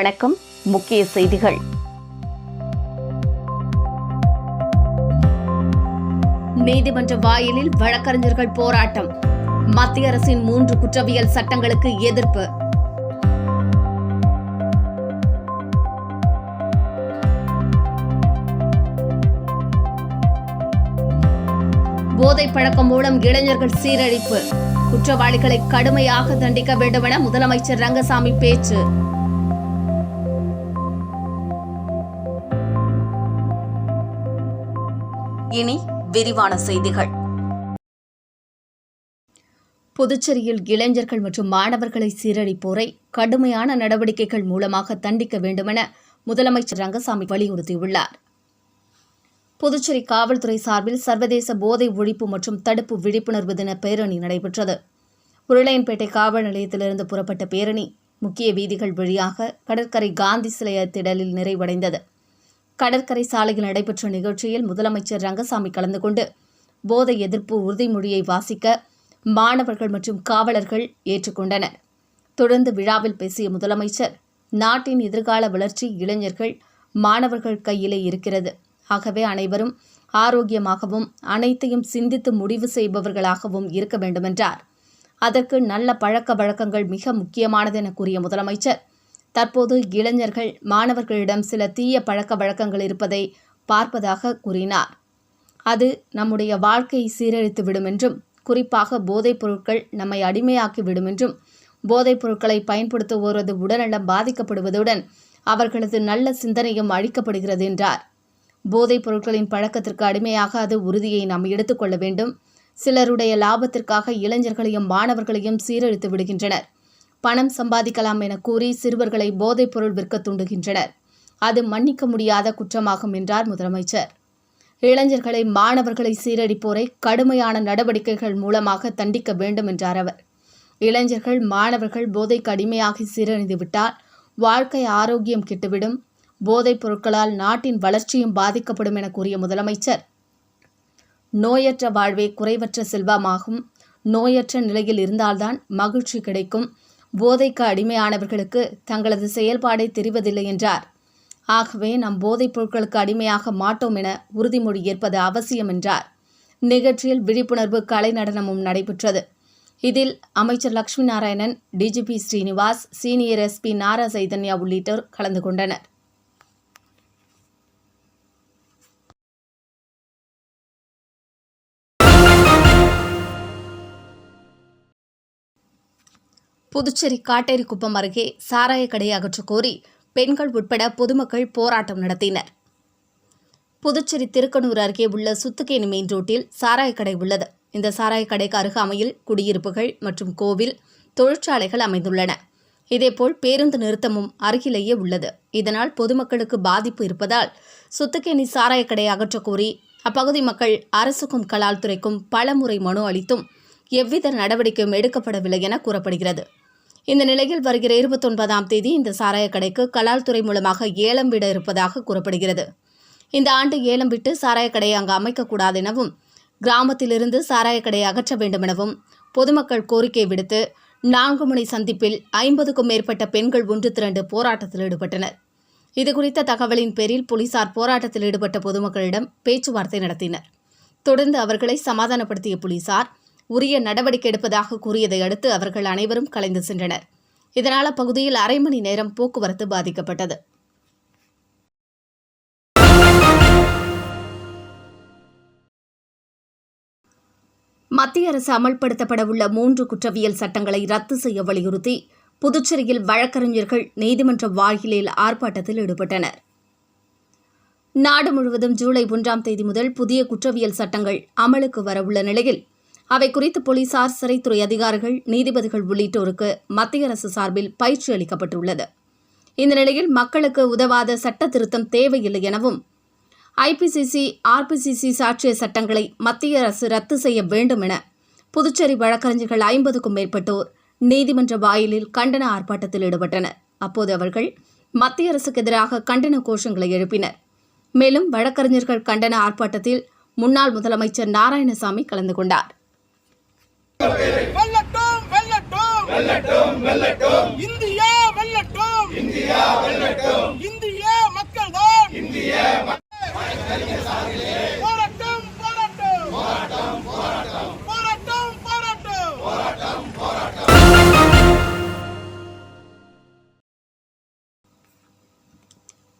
வணக்கம். முக்கிய செய்திகள். நீதிமன்ற வாயிலில் வழக்கறிஞர்கள் போராட்டம். மத்திய அரசின் மூன்று குற்றவியல் சட்டங்களுக்கு எதிர்ப்பு. போதை பழக்கம் மூலம் இளைஞர்கள் சீரழிப்பு. குற்றவாளிகளை கடுமையாக தண்டிக்க வேண்டுமென முதலமைச்சர் ரங்கசாமி பேச்சு. இனி விரிவான செய்திகள். புதுச்சேரியில் இளைஞர்கள் மற்றும் மாணவர்களை சீரழிப்போரை கடுமையான நடவடிக்கைகள் மூலமாக தண்டிக்க வேண்டுமென முதலமைச்சர் ரங்கசாமி வலியுறுத்தியுள்ளார். புதுச்சேரி காவல்துறை சார்பில் சர்வதேச போதை ஒழிப்பு மற்றும் தடுப்பு விழிப்புணர்வு தின பேரணி நடைபெற்றது. உருளையன்பேட்டை காவல் நிலையத்திலிருந்து புறப்பட்ட பேரணி முக்கிய வீதிகள் வழியாக கடற்கரை காந்தி சிலைய திடலில் நிறைவடைந்தது. கடற்கரை சாலையில் நடைபெற்ற நிகழ்ச்சியில் முதலமைச்சர் ரங்கசாமி கலந்து கொண்டு போதை எதிர்ப்பு உறுதிமொழியை வாசிக்க மாணவர்கள் மற்றும் காவலர்கள் ஏற்றுக்கொண்டனர். தொடர்ந்து விழாவில் பேசிய முதலமைச்சர் நாட்டின் எதிர்கால வளர்ச்சி இளைஞர்கள் மாணவர்கள் கையிலே இருக்கிறது. ஆகவே அனைவரும் ஆரோக்கியமாகவும் அனைத்தையும் சிந்தித்து முடிவு செய்பவர்களாகவும் இருக்க வேண்டுமென்றார். அதற்கு நல்ல பழக்க வழக்கங்கள் மிக முக்கியமானது என கூறிய முதலமைச்சர் தற்போது இளைஞர்கள் மாணவர்களிடம் சில தீய பழக்க வழக்கங்கள் இருப்பதை பார்ப்பதாக கூறினார். அது நம்முடைய வாழ்க்கையை சீரழித்து விடும் என்றும் குறிப்பாக போதைப் பொருட்கள் நம்மை அடிமையாக்கி விடும் என்றும் போதைப் பொருட்களை பயன்படுத்துவோரது உடல்நலம் பாதிக்கப்படுவதுடன் அவர்களது நல்ல சிந்தனையும் அழிக்கப்படுகிறது என்றார். போதைப் பொருட்களின் பழக்கத்திற்கு அது உறுதியை நாம் எடுத்துக்கொள்ள வேண்டும். சிலருடைய லாபத்திற்காக இளைஞர்களையும் மாணவர்களையும் சீரழித்து விடுகின்றனர். பணம் சம்பாதிக்கலாம் என கூறி சிறுவர்களை போதைப் பொருள் விற்க தூண்டுகின்றனர். அது மன்னிக்க முடியாத குற்றமாகும் என்றார் முதலமைச்சர். இளைஞர்களை மாணவர்களை சீரழிப்போரை கடுமையான நடவடிக்கைகள் மூலமாக தண்டிக்க வேண்டும் என்றார் அவர். இளைஞர்கள் மாணவர்கள் போதைக்கு அடிமையாகி சீரழிந்துவிட்டால் வாழ்க்கை ஆரோக்கியம் கெட்டுவிடும். போதைப் பொருட்களால் நாட்டின் வளர்ச்சியும் பாதிக்கப்படும் என கூறிய முதலமைச்சர். நோயற்ற வாழ்வே குறைவற்ற செல்வமாகும். நோயற்ற நிலையில் இருந்தால்தான் மகிழ்ச்சி கிடைக்கும். போதைக்கு அடிமையானவர்களுக்கு தங்களது செயல்பாடை தெரிவதில்லை என்றார். ஆகவே நாம் போதைப் பொருட்களுக்கு அடிமையாக மாட்டோம் என உறுதிமொழி ஏற்பது அவசியம் என்றார். நிகழ்ச்சியில் விழிப்புணர்வு கலை நடனமும் நடைபெற்றது. இதில் அமைச்சர் Lakshmi Narayanan DGP Srinivas senior SP Nara Chaitanya உள்ளிட்டோர் கலந்து கொண்டனர். புதுச்சேரி காட்டேரிக்குப்பம் அருகே சாராய கடையை அகற்றக் கோரி பெண்கள் உட்பட பொதுமக்கள் போராட்டம் நடத்தினர். புதுச்சேரி திருக்கனூர் அருகே உள்ள சுத்துக்கேணி மெயின் ரோட்டில் சாராய கடை உள்ளது. இந்த சாராய கடைக்கு அருகாமையில் குடியிருப்புகள் மற்றும் கோவில் தொழிற்சாலைகள் அமைந்துள்ளன. இதேபோல் பேருந்து நிறுத்தமும் அருகிலேயே உள்ளது. இதனால் பொதுமக்களுக்கு பாதிப்பு இருப்பதால் சுத்துக்கேணி சாராய கடை அகற்றக் கோரி அப்பகுதி மக்கள் அரசுக்கும் கலால் துறைக்கும் பலமுறை மனு அளித்தும் எவ்வித நடவடிக்கையும் எடுக்கப்படவில்லை என கூறப்படுகிறது. இந்த நிலையில் வருகிற இருபத்தொன்பதாம் தேதி இந்த சாராய கடைக்கு கலால் துறை மூலமாக ஏலம் விட இருப்பதாக கூறப்படுகிறது. இந்த ஆண்டு ஏலம் விட்டு சாராய கடையை அங்கு அமைக்கக்கூடாது எனவும் கிராமத்திலிருந்து சாராய கடையை அகற்ற வேண்டுமெனவும் பொதுமக்கள் கோரிக்கை விடுத்து நான்கு மணி சந்திப்பில் ஐம்பதுக்கும் மேற்பட்ட பெண்கள் ஒன்று திரண்டு போராட்டத்தில் ஈடுபட்டனர். இதுகுறித்த தகவலின் பேரில் போலீசார் போராட்டத்தில் ஈடுபட்ட பொதுமக்களிடம் பேச்சுவார்த்தை நடத்தினர். தொடர்ந்து அவர்களை சமாதானப்படுத்திய போலீசார் உரிய நடவடிக்கை எடுப்பதாக கூறியதை அடுத்து அவர்கள் அனைவரும் கலைந்து சென்றனர். இதனால் அப்பகுதியில் அரை மணி நேரம் போக்குவரத்து பாதிக்கப்பட்டது. மத்திய அரசு அமல்படுத்தப்பட உள்ள மூன்று குற்றவியல் சட்டங்களை ரத்து செய்ய வலியுறுத்தி புதுச்சேரியில் வழக்கறிஞர்கள் நீதிமன்ற வாயிலில் ஆர்ப்பாட்டத்தில் ஈடுபட்டனர். நாடு முழுவதும் ஜூலை ஒன்றாம் தேதி முதல் புதிய குற்றவியல் சட்டங்கள் அமலுக்கு வரவுள்ள நிலையில் அவை குறித்து போலீசார் சிறைத்துறை அதிகாரிகள் நீதிபதிகள் உள்ளிட்டோருக்கு மத்திய அரசு சார்பில் பயிற்சி அளிக்கப்பட்டுள்ளது. இந்த நிலையில் மக்களுக்கு உதவாத சட்ட திருத்தம் தேவையில்லை எனவும் ஐபிசிசி ஆர்பிசிசி சாட்சிய சட்டங்களை மத்திய அரசு ரத்து செய்ய வேண்டும் என புதுச்சேரி வழக்கறிஞர்கள் ஐம்பதுக்கும் மேற்பட்டோர் நீதிமன்ற வாயிலில் கண்டன ஆர்ப்பாட்டத்தில் ஈடுபட்டனர். அப்போது அவர்கள் மத்திய அரசுக்கு எதிராக கண்டன கோஷங்களை எழுப்பினர். மேலும் வழக்கறிஞர்கள் கண்டன ஆர்ப்பாட்டத்தில் முன்னாள் முதலமைச்சர் நாராயணசாமி கலந்து கொண்டார். வெல்லட்டும் வெல்லட்டும் வெல்லட்டும் வெல்லட்டும் இந்தியா வெல்லட்டும் இந்திய மக்கள். தான் போராட்டம். போராட்டம் போராட்டம். போராட்டம்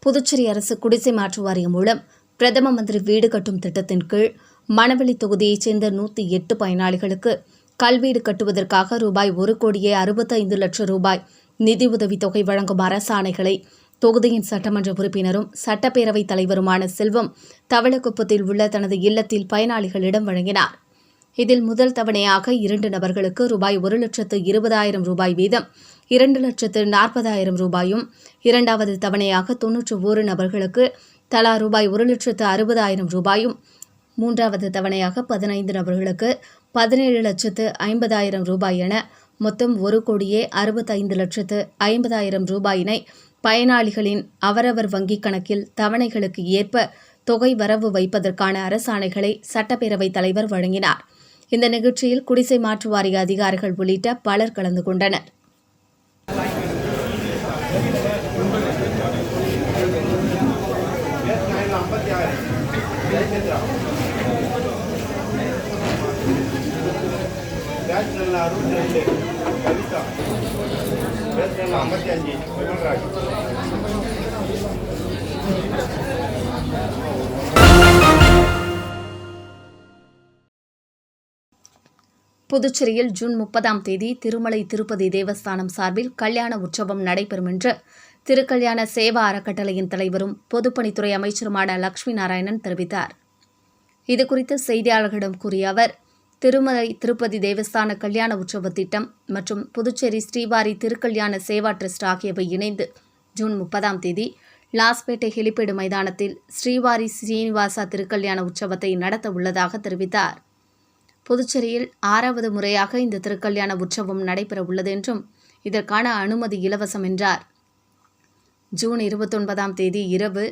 புதுச்சேரி அரசு குடிசை மாற்று வாரியம் மூலம் பிரதம மந்திரி வீடு கட்டும் திட்டத்தின் கீழ் மணவெளி தொகுதியைச் சேர்ந்த நூற்றி எட்டு பயனாளிகளுக்கு கல்வீடு கட்டுவதற்காக ரூபாய் ஒரு கோடியே அறுபத்தைந்து லட்சம் ரூபாய் நிதியுதவித் தொகை வழங்கும் அரசாணைகளை தொகுதியின் சட்டமன்ற உறுப்பினரும் சட்டப்பேரவைத் தலைவருமான செல்வம் தவளக்குப்பத்தில் உள்ள தனது இல்லத்தில் பயனாளிகளிடம் வழங்கினார். இதில் முதல் தவணையாக இரண்டு நபர்களுக்கு ரூபாய் ஒரு லட்சத்து இருபதாயிரம் ரூபாய் வீதம் இரண்டு லட்சத்து நாற்பதாயிரம் ரூபாயும் இரண்டாவது தவணையாக தொன்னூற்று ஓரு நபர்களுக்கு தலா ரூபாய் ஒரு லட்சத்து அறுபதாயிரம் ரூபாயும் மூன்றாவது தவணையாக பதினைந்து நபர்களுக்கு பதினேழு லட்சத்து ஐம்பதாயிரம் ரூபாய் என மொத்தம் ஒரு கோடியே அறுபத்தைந்து லட்சத்து ஐம்பதாயிரம் ரூபாயினை பயனாளிகளின் அவரவர் வங்கிக் கணக்கில் தவணைகளுக்கு ஏற்ப தொகை வரவு வைப்பதற்கான அரசாணைகளை சட்டப்பேரவைத் தலைவர் வழங்கினார். இந்த நிகழ்ச்சியில் குடிசை மாற்று வாரிய அதிகாரிகள் உள்ளிட்ட பலர் கலந்து கொண்டனர். பேச்சுலர் அறுபத்தி ரெண்டு கவிதா. பேச்சுலர் ஐம்பத்தி அஞ்சு விமல்ராஜ் புதுச்சேரியில் ஜூன் முப்பதாம் தேதி திருமலை திருப்பதி தேவஸ்தானம் சார்பில் கல்யாண உற்சவம் நடைபெறும் என்று திருக்கல்யாண சேவா அறக்கட்டளையின் தலைவரும் பொதுப்பணித்துறை அமைச்சருமான லட்சுமி நாராயணன் தெரிவித்தார். இதுகுறித்து செய்தியாளர்களிடம் கூறிய அவர் திருமலை திருப்பதி தேவஸ்தான கல்யாண உற்சவ திட்டம் மற்றும் புதுச்சேரி ஸ்ரீவாரி திருக்கல்யாண சேவா ட்ரஸ்ட் ஆகியவை இணைந்து ஜூன் முப்பதாம் தேதி லாஸ்பேட்டை ஹெலிபேடு மைதானத்தில் ஸ்ரீவாரி ஸ்ரீனிவாசா திருக்கல்யாண உற்சவத்தை நடத்த உள்ளதாக தெரிவித்தார். புதுச்சேரியில் ஆறாவது முறையாக இந்த திருக்கல்யாண உற்சவம் நடைபெற உள்ளது என்றும் இதற்கான அனுமதி இலவசம் என்றார். ஜூன் இருபத்தொன்பதாம் தேதி இரவு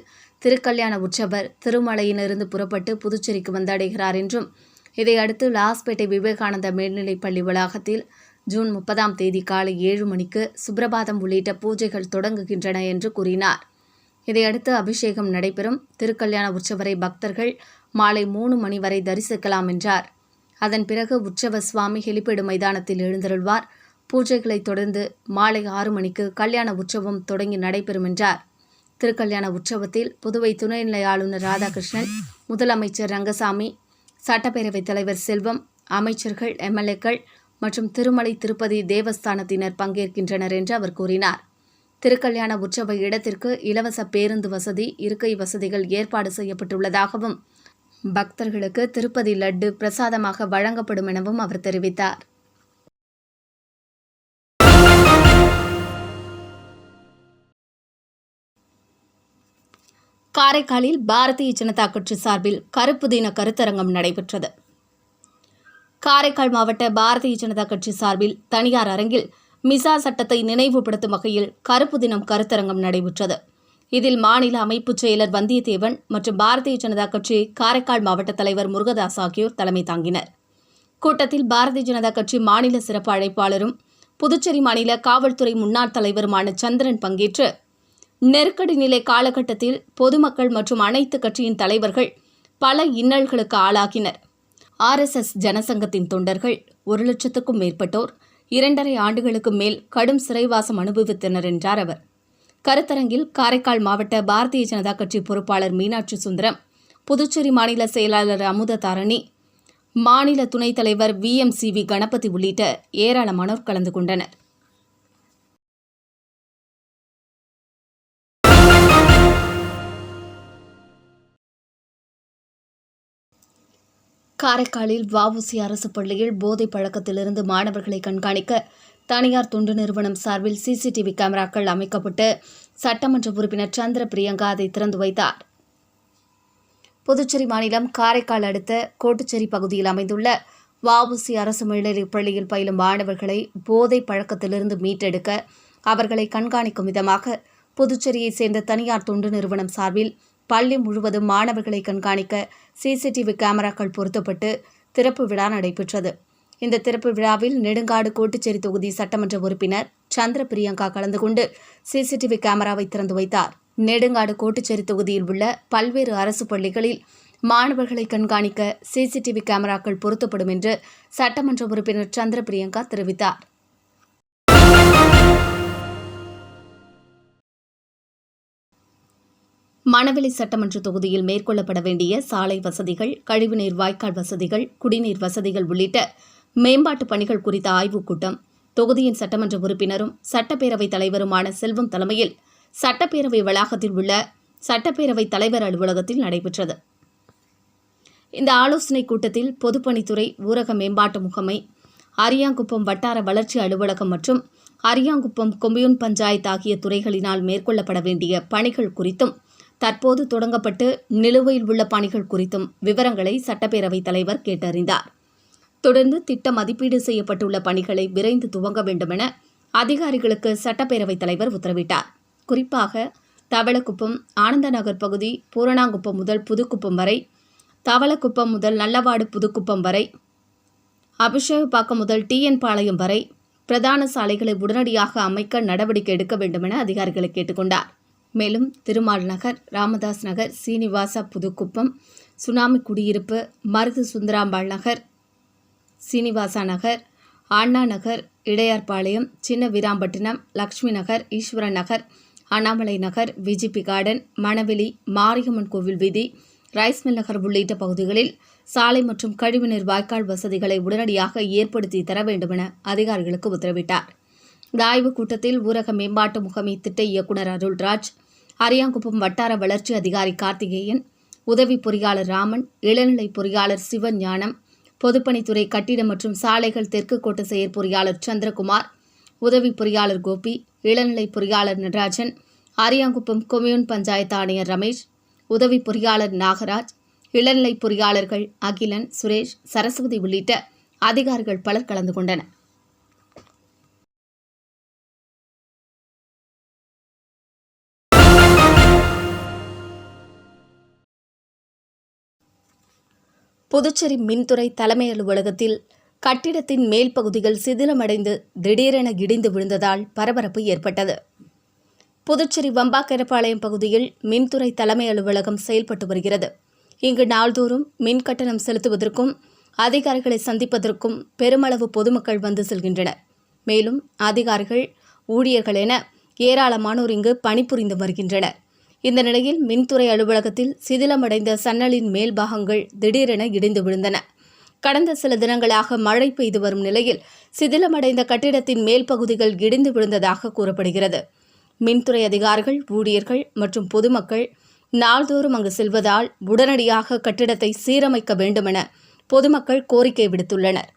திருக்கல்யாண உற்சவர் திருமலையிலிருந்து புறப்பட்டு புதுச்சேரிக்கு வந்தடைகிறார் என்றும் இதையடுத்து லாஸ்பேட்டை விவேகானந்தா மேல்நிலைப்பள்ளி வளாகத்தில் ஜூன் முப்பதாம் தேதி காலை ஏழு மணிக்கு சுப்பிரபாதம் உள்ளிட்ட பூஜைகள் தொடங்குகின்றன என்று கூறினார். இதையடுத்து அபிஷேகம் நடைபெறும். திருக்கல்யாண உற்சவரை பக்தர்கள் மாலை மூணு மணி வரை தரிசிக்கலாம் என்றார். அதன் பிறகு உற்சவ சுவாமி ஹெலிபேடு மைதானத்தில் எழுந்தருள்வார். பூஜைகளை தொடர்ந்து மாலை ஆறு மணிக்கு கல்யாண உற்சவம் தொடங்கி நடைபெறும் என்றார். திருக்கல்யாண உற்சவத்தில் புதுவை துணைநிலை ஆளுநர் ராதாகிருஷ்ணன் முதலமைச்சர் ரங்கசாமி சட்டப்பேரவைத் தலைவர் செல்வம் அமைச்சர்கள் எம்எல்ஏக்கள் மற்றும் திருமலை திருப்பதி தேவஸ்தானத்தினர் பங்கேற்கின்றனர் என்று அவர் கூறினார். திருக்கல்யாண உற்சவ இடத்திற்கு இலவச பேருந்து வசதி இருக்கை வசதிகள் ஏற்பாடு செய்யப்பட்டுள்ளதாகவும் பக்தர்களுக்கு திருப்பதி லட்டு பிரசாதமாக வழங்கப்படும் எனவும் அவர் தெரிவித்தார். காரைக்காலில் பாரதிய ஜனதா கட்சி சார்பில் கருப்பு தின கருத்தரங்கம் நடைபெற்றது. காரைக்கால் மாவட்ட பாரதிய ஜனதா கட்சி சார்பில் தனியார் அரங்கில் மிசா சட்டத்தை நினைவுபடுத்தும் வகையில் கருப்பு தினம் கருத்தரங்கம் நடைபெற்றது. இதில் மாநில அமைப்புச் செயலர் வந்தியத்தேவன் மற்றும் பாரதிய ஜனதா கட்சி காரைக்கால் மாவட்ட தலைவர் முருகதாஸ் ஆகியோர் தலைமை தாங்கினர். கூட்டத்தில் பாரதிய ஜனதா கட்சி மாநில சிறப்பு அழைப்பாளரும் புதுச்சேரி மாநில காவல்துறை முன்னாள் தலைவருமான சந்திரன் பங்கேற்று நெருக்கடி நிலை காலகட்டத்தில் பொதுமக்கள் மற்றும் அனைத்து கட்சியின் தலைவர்கள் பல இன்னல்களுக்கு ஆளாகினர். ஆர்எஸ்எஸ் ஜனசங்கத்தின் தொண்டர்கள் ஒரு லட்சத்துக்கும் மேற்பட்டோர் இரண்டரை ஆண்டுகளுக்கு மேல் கடும் சிறைவாசம் அனுபவித்தனர் என்றார் அவர். கருத்தரங்கில் காரைக்கால் மாவட்ட பாரதிய ஜனதா கட்சி பொறுப்பாளர் மீனாட்சி சுந்தரம் புதுச்சேரி மாநில செயலாளர் அமுத தாரணி மாநில துணைத் தலைவர் V M C V Ganapathi உள்ளிட்ட ஏராளமானோர் கலந்து கொண்டனர். காரைக்காலில் வஉசி அரசு பள்ளியில் போதை பழக்கத்திலிருந்து மாணவர்களை கண்காணிக்க தனியார் தொண்டு நிறுவனம் சார்பில் சிசிடிவி கேமராக்கள் அமைக்கப்பட்டு சட்டமன்ற உறுப்பினர் சந்திர பிரியங்கா அதை திறந்து வைத்தார். புதுச்சேரி மாநிலம் காரைக்கால் அடுத்த கோட்டுச்சேரி பகுதியில் அமைந்துள்ள வஉசி அரசு மேல்நிலைப் பள்ளியில் பயிலும் மாணவர்களை போதை பழக்கத்திலிருந்து மீட்டெடுக்க அவர்களை கண்காணிக்கும் விதமாக புதுச்சேரியைச் சேர்ந்த தனியார் தொண்டு நிறுவனம் சார்பில் பள்ளி முழுவதும் மாணவர்களை கண்காணிக்க சிசிடிவி கேமராக்கள் பொருத்தப்பட்டு திறப்பு விழா நடைபெற்றது. இந்த திறப்பு விழாவில் நெடுங்காடு கோட்டுச்சேரி தொகுதி சட்டமன்ற உறுப்பினர் சந்திர பிரியங்கா கலந்து கொண்டு சிசிடிவி கேமராவை திறந்து வைத்தார். நெடுங்காடு கோட்டுச்சேரி தொகுதியில் உள்ள பல்வேறு அரசு பள்ளிகளில் மாணவர்களை கண்காணிக்க சிசிடிவி கேமராக்கள் பொருத்தப்படும் என்று சட்டமன்ற உறுப்பினர் சந்திர பிரியங்கா தெரிவித்தார். மணவெளி சட்டமன்ற தொகுதியில் மேற்கொள்ளப்பட வேண்டிய சாலை வசதிகள் கழிவுநீர் வாய்க்கால் வசதிகள் குடிநீர் வசதிகள் உள்ளிட்ட மேம்பாட்டு பணிகள் குறித்த ஆய்வுக் கூட்டம். தொகுதியின் சட்டமன்ற உறுப்பினரும் சட்டப்பேரவைத் தலைவருமான செல்வம் தலைமையில் சட்டப்பேரவை வளாகத்தில் உள்ள சட்டப்பேரவைத் தலைவர் அலுவலகத்தில் நடைபெற்றது. இந்த ஆலோசனைக் கூட்டத்தில் பொதுப்பணித்துறை ஊரக மேம்பாட்டு முகமை அரியாங்குப்பம் வட்டார வளர்ச்சி அலுவலகம் மற்றும் அரியாங்குப்பம் கொம்யூன் பஞ்சாயத்து ஆகிய துறைகளினால் மேற்கொள்ளப்பட வேண்டிய பணிகள் குறித்தும் தற்போது தொடங்கப்பட்டு நிலுவையில் உள்ள பணிகள் குறித்தும் விவரங்களை சட்டப்பேரவைத் தலைவர் கேட்டறிந்தார். தொடர்ந்து திட்ட மதிப்பீடு செய்யப்பட்டுள்ள பணிகளை விரைந்து துவங்க வேண்டுமென அதிகாரிகளுக்கு சட்டப்பேரவைத் தலைவர் உத்தரவிட்டார். குறிப்பாக தவளக்குப்பம் ஆனந்தநகர் பகுதி பூரணாங்குப்பம் முதல் புதுக்குப்பம் வரை தவளக்குப்பம் முதல் நல்லவாடு புதுக்குப்பம் வரை அபிஷேகப்பாக்கம் முதல் டிஎன் பாளையம் வரை பிரதான சாலைகளை உடனடியாக அமைக்க நடவடிக்கை எடுக்க வேண்டுமென அதிகாரிகளை கேட்டுக்கொண்டார். மேலும் திருமால் நகர் ராமதாஸ் நகர் சீனிவாசா புதுக்குப்பம் சுனாமி குடியிருப்பு மருது சுந்தராம்பாள் நகர் சீனிவாசா நகர் அண்ணா நகர் இடையார்பாளையம் சின்ன வீராம்பட்டினம் லக்ஷ்மி நகர் ஈஸ்வரன் நகர் அண்ணாமலை நகர் விஜிபி கார்டன் மணவெளி மாரியம்மன் கோவில் வீதி ரைஸ் மில் நகர் உள்ளிட்ட பகுதிகளில் சாலை மற்றும் கழிவுநீர் வாய்க்கால் வசதிகளை உடனடியாக ஏற்படுத்தி தர வேண்டுமென அதிகாரிகளுக்கு உத்தரவிட்டார். இந்த ஆய்வுக் கூட்டத்தில் ஊரக மேம்பாட்டு முகமை திட்ட இயக்குநர் அருள்ராஜ் அரியாங்குப்பம் வட்டார வளர்ச்சி அதிகாரி கார்த்திகேயன் உதவி பொறியாளர் ராமன் இளநிலை பொறியாளர் சிவஞானம் பொதுப்பணித்துறை கட்டிடம் மற்றும் சாலைகள் தெற்கு கோட்ட செயற்பொறியாளர் சந்திரகுமார் உதவி பொறியாளர் கோபி இளநிலை பொறியாளர் நடராஜன் அரியாங்குப்பம் கொம்யூன் பஞ்சாயத்து ஆணையர் ரமேஷ் உதவி பொறியாளர் நாகராஜ் இளநிலை பொறியாளர்கள் அகிலன் சுரேஷ் சரஸ்வதி உள்ளிட்ட அதிகாரிகள் பலர் கலந்து கொண்டனர். புதுச்சேரி மின்துறை தலைமை அலுவலகத்தில் கட்டிடத்தின் மேல் பகுதிகள் சிதிலமடைந்து திடீரென இடிந்து விழுந்ததால் பரபரப்பு ஏற்பட்டது. புதுச்சேரி வம்பாக்கரப்பாளையம் பகுதியில் மின்துறை தலைமை அலுவலகம் செயல்பட்டு வருகிறது. இங்கு நாள்தோறும் மின் கட்டணம் செலுத்துவதற்கும் அதிகாரிகளை சந்திப்பதற்கும் பெருமளவு பொதுமக்கள் வந்து செல்கின்றனர். மேலும் அதிகாரிகள் ஊழியர்கள் என ஏராளமானோர் இங்கு பணிபுரிந்து வருகின்றனர். இந்த நிலையில் மின்துறை அலுவலகத்தில் சிதிலமடைந்த சன்னலின் மேல் பாகங்கள் திடீரென இடிந்து விழுந்தன. கடந்த சில தினங்களாக மழை பெய்து வரும் நிலையில் சிதிலமடைந்த கட்டிடத்தின் மேல் பகுதிகள் இடிந்து விழுந்ததாக கூறப்படுகிறது. மின்துறை அதிகாரிகள் ஊழியர்கள் மற்றும் பொதுமக்கள் நாள்தோறும் அங்கு செல்வதால் உடனடியாக கட்டிடத்தை சீரமைக்க வேண்டுமென பொதுமக்கள் கோரிக்கை விடுத்துள்ளனர்.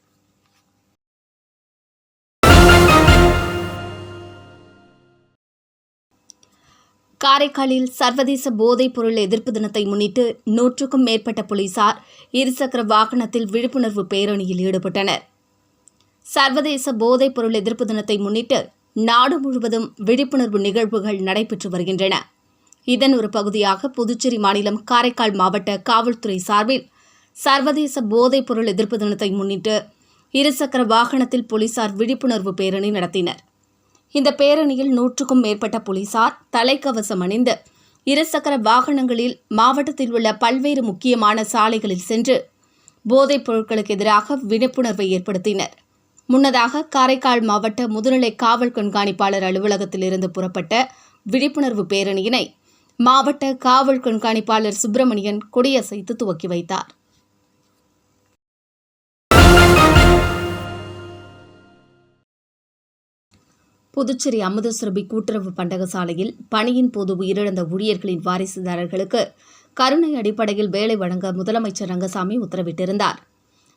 காரைக்காலில் சர்வதேச போதைப் பொருள் எதிர்ப்பு தினத்தை முன்னிட்டு நூற்றுக்கும் மேற்பட்ட போலீசார் இருசக்கர வாகனத்தில் விழிப்புணர்வு பேரணியில் ஈடுபட்டனர். சர்வதேச போதைப் பொருள் எதிர்ப்பு தினத்தை முன்னிட்டு நாடு முழுவதும் விழிப்புணர்வு நிகழ்வுகள் நடைபெற்று வருகின்றன. இதன் ஒரு பகுதியாக புதுச்சேரி மாநிலம் காரைக்கால் மாவட்ட காவல்துறை சார்பில் சர்வதேச போதைப் பொருள் எதிர்ப்பு தினத்தை முன்னிட்டு இருசக்கர வாகனத்தில் போலீசார் விழிப்புணர்வு பேரணி நடத்தினர். இந்த பேரணியில் நூற்றுக்கும் மேற்பட்ட போலீசார் தலைக்கவசம் அணிந்து இருசக்கர வாகனங்களில் மாவட்டத்தில் உள்ள பல்வேறு முக்கியமான சாலைகளில் சென்று போதைப் பொருட்களுக்கு எதிராக விழிப்புணர்வை ஏற்படுத்தினர். முன்னதாக காரைக்கால் மாவட்ட முதுநிலை காவல் கண்காணிப்பாளர் அலுவலகத்திலிருந்து புறப்பட்ட விழிப்புணர்வு பேரணியினை மாவட்ட காவல் கண்காணிப்பாளர் சுப்பிரமணியன் கொடியசைத்து துவக்கி வைத்தார். புதுச்சேரி அமுதசுரபி கூட்டுறவு பண்டக சாலையில் பணியின் போது உயிரிழந்த ஊழியர்களின் வாரிசுதாரர்களுக்கு கருணை அடிப்படையில் வேலை வழங்க முதலமைச்சர் ரங்கசாமி உத்தரவிட்டிருந்தார்.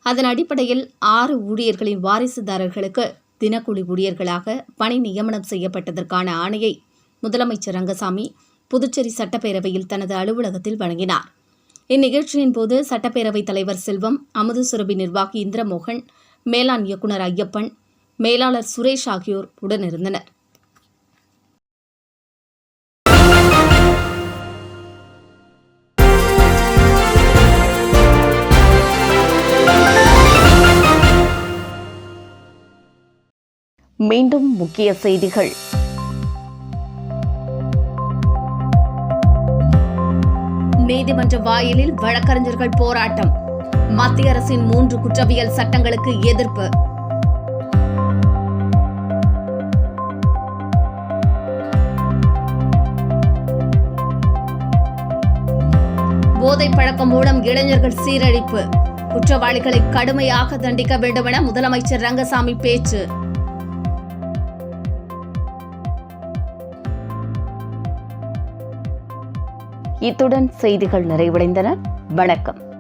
அதன் அடிப்படையில் ஆறு ஊழியர்களின் வாரிசுதாரர்களுக்கு தினக்கூலி ஊழியர்களாக பணி நியமனம் செய்யப்பட்டதற்கான ஆணையை முதலமைச்சர் ரங்கசாமி புதுச்சேரி சட்டப்பேரவையில் தனது அலுவலகத்தில் வழங்கினார். இந்நிகழ்ச்சியின் போது சட்டப்பேரவைத் தலைவர் செல்வம் அமுதசுரபி நிர்வாகி இந்திரமோகன் மேலாண் இயக்குநர் ஐயப்பன் மேலாளர் சுரேஷ் ஆகியோர் உடனிருந்தனர் மீண்டும் முக்கிய செய்திகள். நீதிமன்ற வாயிலில் வழக்கறிஞர்கள் போராட்டம். மத்திய அரசின் மூன்று குற்றவியல் சட்டங்களுக்கு எதிர்ப்பு. போதை பழக்கம் மூலம் இளைஞர்கள் சீரழிப்பு. குற்றவாளிகளை கடுமையாக தண்டிக்க வேண்டுமென முதலமைச்சர் ரங்கசாமி பேச்சு. இத்துடன் செய்திகள் நிறைவடைந்தன. வணக்கம்.